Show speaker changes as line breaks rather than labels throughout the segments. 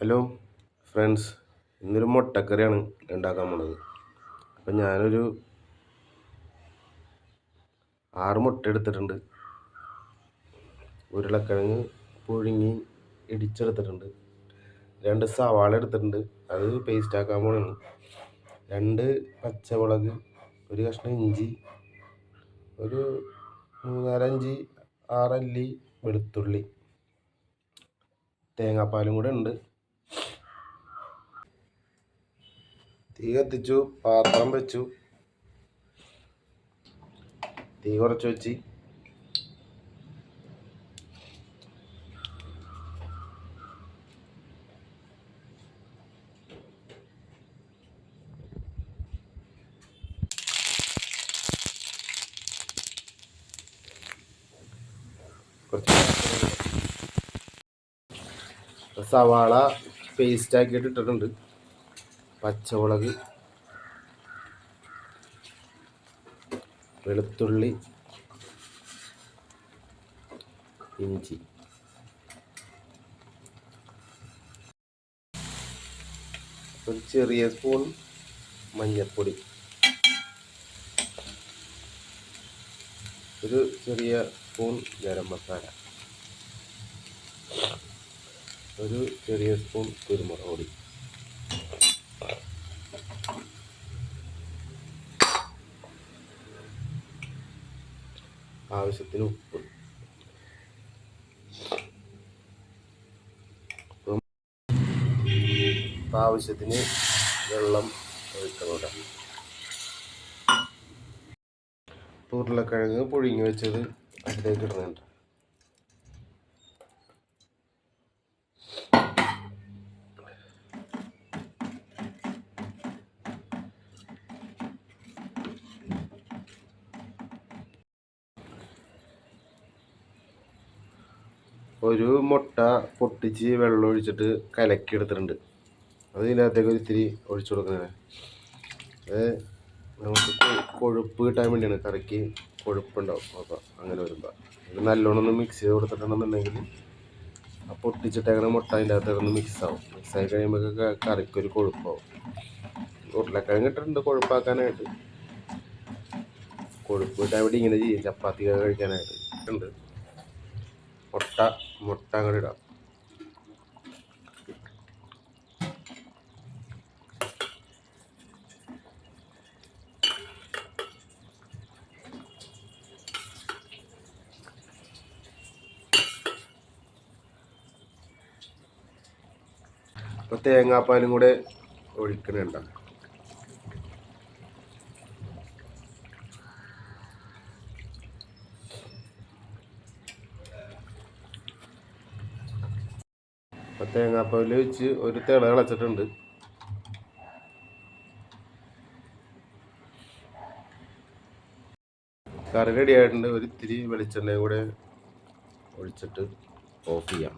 Hello friends ഇന്നൊരു മുട്ടക്കറിയാണ് ഉണ്ടാക്കാൻ പോണത്. അപ്പം ഞാനൊരു ആറ് മുട്ട എടുത്തിട്ടുണ്ട്. ഉരുളക്കിഴങ്ങ് പുഴുങ്ങി ഇടിച്ചെടുത്തിട്ടുണ്ട്. രണ്ട് സവാള എടുത്തിട്ടുണ്ട്. അത് പേസ്റ്റ് ആക്കാൻ പോണാണ്. രണ്ട് പച്ചമുളക് ഒരു കഷ്ണം ഇഞ്ചി ഒരു മൂന്നാലഞ്ച് ആറല്ലി വെളുത്തുള്ളി തേങ്ങാപ്പാലും കൂടെ ഉണ്ട്. തീ കത്തിച്ചു പാത്രം വെച്ചു. തീ കുറച്ച് വെച്ച്. സവാള പേസ്റ്റ് ആക്കിയിട്ട് ഇട്ടിട്ടുണ്ട്. പച്ചമുളക് വെളുത്തുള്ളി ഇഞ്ചി. ഒരു ചെറിയ സ്പൂൺ മഞ്ഞൾപ്പൊടി. ഒരു ചെറിയ സ്പൂൺ ഗരം മസാല. ഒരു ചെറിയ സ്പൂൺ കുരുമുളക് പൊടി. ആവശ്യത്തിന് ഉപ്പ്. ആവശ്യത്തിന് വെള്ളം ഒഴിക്കണം ഉരുളക്കിഴങ്ങ് പുഴുങ്ങി വെച്ചത് അതിലേക്ക് ഇടുന്നുണ്ട്. ഒരു മുട്ട പൊട്ടിച്ച് വെള്ളം ഒഴിച്ചിട്ട് കലക്കി എടുത്തിട്ടുണ്ട് അത് ഇതിനകത്തേക്ക് ഒരു ഇത്തിരി ഒഴിച്ചു കൊടുക്കുന്നത് അത് നമുക്ക് കൊഴുപ്പ് കിട്ടാൻ വേണ്ടിയാണ് കറിക്ക് കൊഴുപ്പുണ്ടാവും. അപ്പോൾ അങ്ങനെ വരുമ്പോൾ ഇത് നല്ലോണം ഒന്ന് മിക്സ് ചെയ്ത് കൊടുത്തിട്ടുണ്ടെന്നുണ്ടെങ്കിൽ ആ പൊട്ടിച്ചിട്ടേക്കണ മുട്ട അതിന്റെ അകത്തേക്കൊന്ന് മിക്സ് ആവും. മിക്സ് ആയി കഴിയുമ്പോൾ കറിക്കൊരു കൊഴുപ്പാവും. ഉരുളക്കിഴങ്ങ് ഇട്ടിട്ടുണ്ട് കൊഴുപ്പാക്കാനായിട്ട്. കൊഴുപ്പ് കിട്ടാൻ വേണ്ടി ഇങ്ങനെ ചെയ്യും. ചപ്പാത്തി കഴിക്കാനായിട്ട്. ഉണ്ട് മുട്ട മുട്ട അങ്ങോട്ട് ഇടാം. അപ്പോൾ തേങ്ങാപ്പാലും കൂടെ ഒഴിക്കണുണ്ട? അപ്പോൾ വെച്ച് ഒരു തിള കളച്ചിട്ടുണ്ട് കറി റെഡി ആയിട്ടുണ്ട്. ഒരു ഇത്തിരി വെളിച്ചെണ്ണയും കൂടെ ഒഴിച്ചിട്ട് ഓഫ് ചെയ്യാം.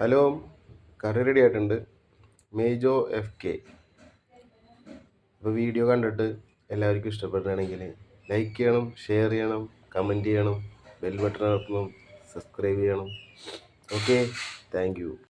ഹലോ കറി റെഡി ആയിട്ടുണ്ട്. മേജോ എഫ് കെ അപ്പോൾ വീഡിയോ കണ്ടിട്ട് എല്ലാവർക്കും ഇഷ്ടപ്പെടുകയാണെങ്കിൽ ലൈക്ക് ചെയ്യണം ഷെയർ ചെയ്യണം കമന്റ് ചെയ്യണം ബെൽ ബട്ടൺ അടക്കണം സബ്സ്ക്രൈബ് ചെയ്യണം. okay? Thank you.